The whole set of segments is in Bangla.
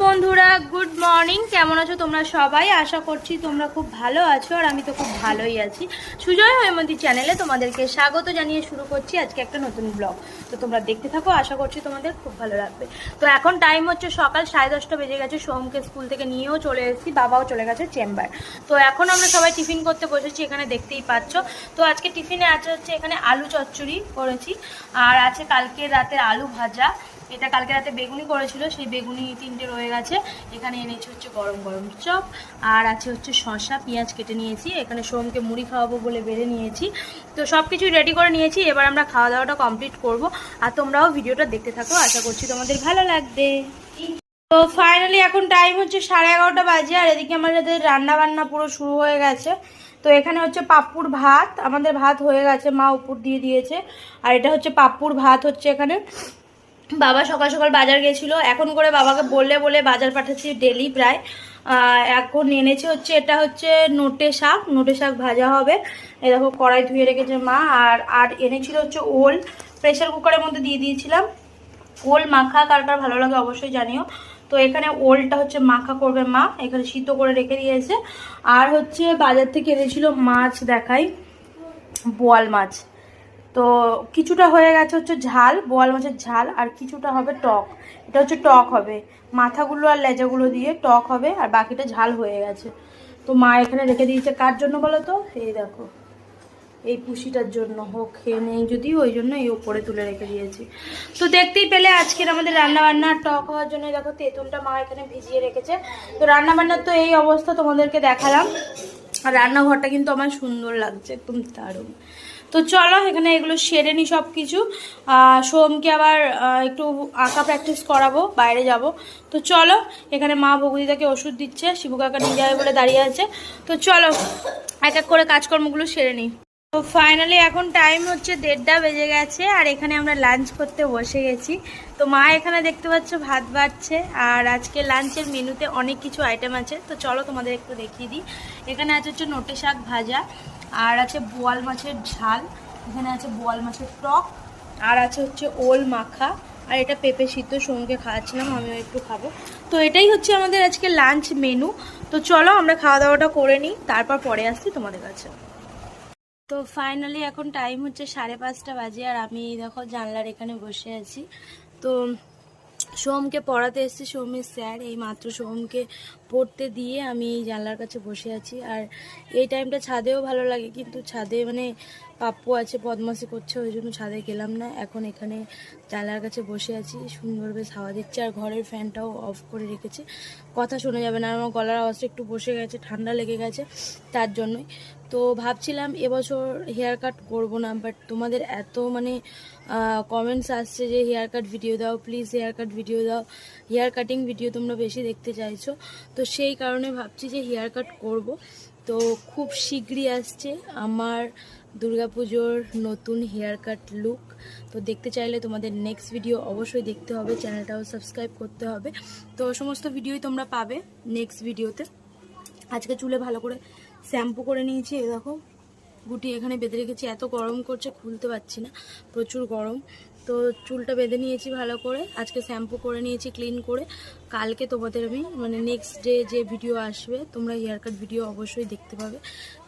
বন্ধুরা, গুড মর্নিং। কেমন আছো তোমরা সবাই? আশা করছি তোমরা খুব ভালো আছো আর আমি তো খুব ভালোই আছি। সুজয় হৈমন্তী চ্যানেলে তোমাদেরকে স্বাগত জানিয়ে শুরু করছি আজকে একটা নতুন ব্লগ তো তোমরা দেখতে থাকো, আশা করছি তোমাদের খুব ভালো লাগবে। তো এখন টাইম হচ্ছে সকাল সাড়ে দশটা বেজে গেছে। সোমকে স্কুল থেকে নিয়েও চলে এসেছি, বাবাও চলে গেছে চেম্বার তো এখন আমরা সবাই টিফিন করতে বসেছি, এখানে দেখতেই পাচ্ছ। তো আজকে টিফিনে আছে হচ্ছে এখানে আলু চচ্চড়ি করেছি। আর আছে কালকে রাতের আলু ভাজা। এটা কালকে রাতে বেগুনি করেছিল, সেই বেগুনি তিনটে রয়ে গেছে। এখানে এনেছি হচ্ছে গরম গরম চপ, আর আছে হচ্ছে শসা, পেঁয়াজ কেটে নিয়েছি। এখানে সোমকে মুড়ি খাওয়াবো বলে বেড়ে নিয়েছি। তো সব কিছুই রেডি করে নিয়েছি। এবার আমরা খাওয়া দাওয়াটা কমপ্লিট করব। আর তোমরাও ভিডিওটা দেখতে থাকো। আশা করছি তোমাদের ভালো লাগবে। তো ফাইনালি এখন টাইম হচ্ছে সাড়ে এগারোটা বাজে, আর এদিকে আমাদের রান্না বান্না পুরো শুরু হয়ে গেছে। তো এখানে হচ্ছে পাপ্পুর ভাত, আমাদের ভাত হয়ে গেছে, মা উপর দিয়ে দিয়েছে। আর এটা হচ্ছে পাপ্পুর ভাত হচ্ছে এখানে। বাবা সকাল সকাল বাজার গেছিল। এখন করে বাবাকে বললে বলে বাজার পাঠাচ্ছি ডেলি প্রায়। এখন এনেছে হচ্ছে, এটা হচ্ছে নোটে শাক। নোটে শাক ভাজা হবে। এই দেখো, কড়াই ধুয়ে রেখেছে মা। আর আর এনেছিল হচ্ছে ওল। প্রেশার কুকারের মধ্যে দিয়ে দিয়েছিলাম। ওল মাখা, কার কার ভালো লাগে অবশ্যই জানিও। তো এখানে ওলটা হচ্ছে মাখা করবে মা। এখানে সিদ্ধ করে রেখে দিয়েছে। আর হচ্ছে বাজার থেকে এনেছিল মাছ দেখাই। বোয়াল মাছ। তো কিছুটা হয়ে গেছে হচ্ছে ঝাল, বোয়াল মাছের ঝাল, আর কিছুটা হবে টক। এটা হচ্ছে টক হবে। মাথাগুলো আর লেজাগুলো দিয়ে টক হবে, আর বাকিটা ঝাল হয়ে গেছে। তো মা এখানে রেখে দিয়েছে কার জন্য বলো তো? এই দেখো। এই পুষিটার জন্য হোক খেয়ে নেই যদি ওই জন্য এই ওপরে তুলে রেখে দিয়েছি। তো দেখতেই পেলে আজকের আমাদের রান্না বান্না টক হওয়ার জন্য। দেখো, তেঁতুলটা মা এখানে ভিজিয়ে রেখেছে। তো রান্না বান্নার তো এই অবস্থা তোমাদেরকে দেখালাম। আর রান্নাঘরটা কিন্তু আমার সুন্দর লাগছে, একদম দারুণ। তো চলো, এখানে এগুলো সেরে নি সব কিছু সোমকে আবার একটু আঁকা প্র্যাকটিস করাবো, বাইরে যাব। তো চলো, এখানে মা ভগুদিদাকে ওষুধ দিচ্ছে, শিবু কাকা নিয়ে যাবে বলে দাঁড়িয়ে আছে। তো চলো, এক এক করে কাজকর্মগুলো সেরে নিই তো ফাইনালি এখন টাইম হচ্ছে দেড়টা বেজে গেছে, আর এখানে আমরা লাঞ্চ করতে বসে গেছি। তো মা এখানে দেখতে পাচ্ছ ভাত বাড়ছে, আর আজকে লাঞ্চের মেনুতে অনেক কিছু আইটেম আছে। তো চলো তোমাদের একটু দেখিয়ে দিই। এখানে আছে হচ্ছে নোটে শাক ভাজা। আর আছে বোয়াল মাছের ঝাল, এখানে আছে বোয়াল মাছের টক, আর আছে হচ্ছে ওল মাখা, আর এটা পেঁপে সিদ্ধ সঙ্গে খাওয়াচ্ছিলাম আমিও একটু খাব। তো এটাই হচ্ছে আমাদের আজকে লাঞ্চ মেনু তো চলো আমরা খাওয়া দাওয়াটা করে নিই, তারপর পরে আসছি তোমাদের কাছে। তো ফাইনালি এখন টাইম হচ্ছে সাড়ে পাঁচটা বাজে, আর আমি দেখো জানলার এখানে বসে আছি। তো সোমকে পড়াতে এসেছি সোমের স্যার এই মাত্র সোমকে পড়তে দিয়ে আমি এই জানলার কাছে বসে আছি। আর এই টাইমটা ছাদেও ভালো লাগে, কিন্তু ছাদে মানে পাপ্পু আছে বদমাসি করছে, ওই জন্য ছাদে গেলাম না। এখন এখানে জানলার কাছে বসে আছি, সুন্দর বেশ হাওয়া দিচ্ছে, আর ঘরের ফ্যানটাও অফ করে রেখেছি। কথা শোনা যাবে না আমার গলার আওয়াজটা একটু বসে গেছে, ঠান্ডা লেগে গেছে তার জন্যই। তো ভাবছিলাম এবছর হেয়ার কাট করব না বাট তোমাদের এত মানে কমেন্টস আসছে যে হেয়ার কাট ভিডিও দাও প্লিজ হেয়ার কাট ভিডিও দাও। হেয়ার কাটিং ভিডিও তোমরা বেশি দেখতে চাইছো। তো সেই কারণে ভাবছি যে হেয়ার কাট করব। তো খুব শীঘ্রই আসছে আমার দুর্গাপুজোর নতুন হেয়ার কাট লুক। তো দেখতে চাইলে তোমাদের নেক্সট ভিডিও অবশ্যই দেখতে হবে, চ্যানেলটাও সাবস্ক্রাইব করতে হবে। তো সমস্ত ভিডিওই তোমরা পাবে নেক্সট ভিডিওতে আজকে চুলে ভালো করে শ্যাম্পু করে নিয়েছি এরকম গুটি এখানে বেঁধে রেখেছি, এত গরম করছে, খুলতে পারছি না। প্রচুর গরম। তো চুলটা বেঁধে নিয়েছি ভালো করে। আজকে শ্যাম্পু করে নিয়েছি, ক্লিন করে। কালকে তোমাদের আমি মানে নেক্সট ডে যে ভিডিও আসবে, তোমরা হেয়ার কাট ভিডিও অবশ্যই দেখতে পাবে।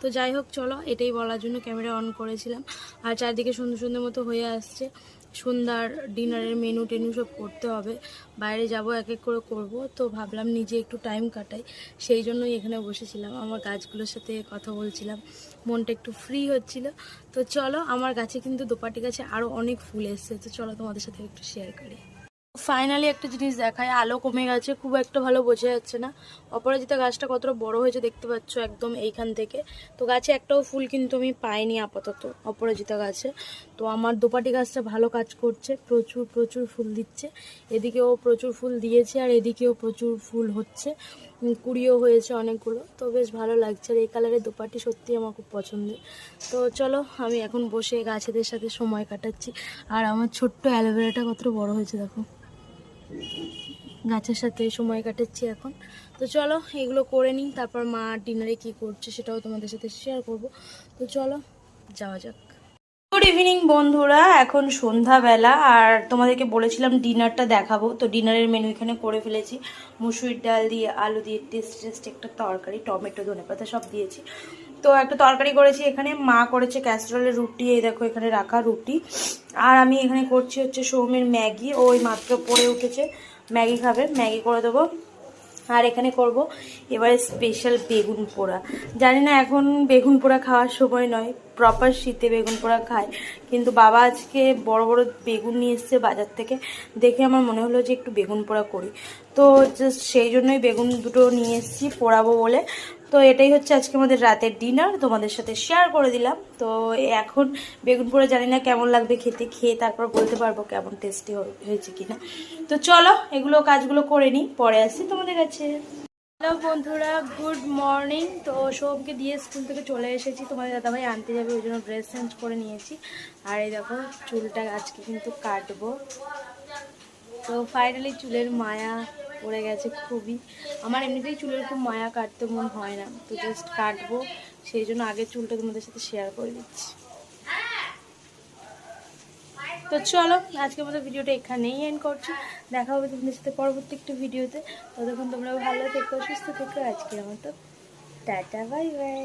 তো যাই হোক, চলো, এটাই বলার জন্য ক্যামেরা অন করেছিলাম। আর চারদিকে সুন্দর সুন্দর মতো হয়ে আসছে। সন্ধ্যার ডিনারের মেনু টেনু সব করতে হবে। বাইরে যাব, এক এক করে করব। তো ভাবলাম নিজে একটু টাইম কাটাই। সেই জন্যই এখানে বসেছিলাম। আমার গাছগুলোর সাথে কথা বলছিলাম। মনটা একটু ফ্রি হচ্ছিল। তো চলো, আমার গাছে কিন্তু দোপাটি গাছে আরও অনেক ফুল এসছে। তো চলো তোমাদের সাথে একটু শেয়ার করি। ফাইনালি একটা জিনিস দেখায়, আলো কমে গেছে, খুব একটা ভালো বোঝা যাচ্ছে না। অপরাজিতা গাছটা কতটা বড় হয়েছে দেখতে পাচ্ছ একদম এইখান থেকে। তো গাছে একটাও ফুল কিন্তু আমি পাইনি আপাতত অপরাজিতা গাছে। তো আমার দোপাটি গাছটা ভালো কাজ করছে, প্রচুর প্রচুর ফুল দিচ্ছে। এদিকেও প্রচুর ফুল দিয়েছে আর এদিকেও প্রচুর ফুল হচ্ছে। কুড়িও হয়েছে অনেকগুলো। তো বেশ ভালো লাগছে আর এই কালারের দোপাটি সত্যি আমার খুব পছন্দের। তো চলো, আমি এখন বসে গাছেদের সাথে সময় কাটাচ্ছি। আর আমার ছোট্ট অ্যালোভেরাটা কত বড় হয়েছে দেখো। গাছের সাথে সময় কাটাচ্ছি এখন। তো চলো, এগুলো করে নিই, তারপর মা ডিনারে কি করছে সেটাও তোমাদের সাথে শেয়ার করব। তো চলো, যাওয়া যাক। গুড ইভিনিং বন্ধুরা, এখন সন্ধ্যাবেলা, আর তোমাদেরকে বলেছিলাম ডিনারটা দেখাবো। তো ডিনারের মেনু এখানে করে ফেলেছি। মুসুর ডাল দিয়ে, আলু দিয়ে টেস্ট টেস্ট একটা তরকারি, টমেটো, ধনেপাতা সব দিয়েছি। তো একটা তরকারি করেছি, এখানে মা করেছে ক্যাস্ট্রলের রুটি, এই দেখো এখানে রাখা রুটি। আর আমি এখানে করছি হচ্ছে সৌমের ম্যাগি ওই মাত্র পড়ে উঠেছে। ম্যাগি খাবে, ম্যাগি করে দেবো। আর এখানে করব এবারে স্পেশাল বেগুন পোড়া। জানি না এখন বেগুন পোড়া খাওয়ার সময় নয় প্রপার শীতে বেগুন পোড়া খায়। কিন্তু বাবা আজকে বড় বড় বেগুন নিয়ে এসছে বাজার থেকে, দেখে আমার মনে হলো যে একটু বেগুন পোড়া করি। তো জাস্ট সেই জন্যই বেগুন দুটো নিয়ে এসেছি, পোড়াবো বলে। তো এটাই হচ্ছে আজকে আমাদের রাতের ডিনার তোমাদের সাথে শেয়ার করে দিলাম। তো এখন বেগুন পোড়া জানি না কেমন লাগবে খেতে, খেয়ে তারপর বলতে পারব কেমন টেস্টি হয়েছে কিনা। তো চলো, এগুলো কাজগুলো করে নিই, পরে আসছি তোমাদের কাছে। হ্যালো বন্ধুরা, গুড মর্নিং। তো সোমকে দিয়ে স্কুল থেকে চলে এসেছি। তোমাদের দাদাভাই আনতে যাবে, ওই জন্য ড্রেস চেঞ্জ করে নিয়েছি। আর এই দেখো, চুলটা আজকে কিন্তু কাটবো। তো ফাইনালি চুলের মায়া পড়ে গেছে খুবই। আমার এমনিতেই চুলের খুব মায়া কাটতে মন হয় না, তো জাস্ট কাটবো, সেই জন্য আগে চুলটা তোমাদের সাথে শেয়ার করে দিচ্ছি। তো চলো, আজকের মতো ভিডিওটা এখানেই এন্ড করছি। দেখা হবে তোমাদের সাথে পরবর্তী একটা ভিডিওতে ততক্ষণ তোমরা ভালো থেকো, সুস্থ থেকো। আজকের মতো টাটা বাই বাই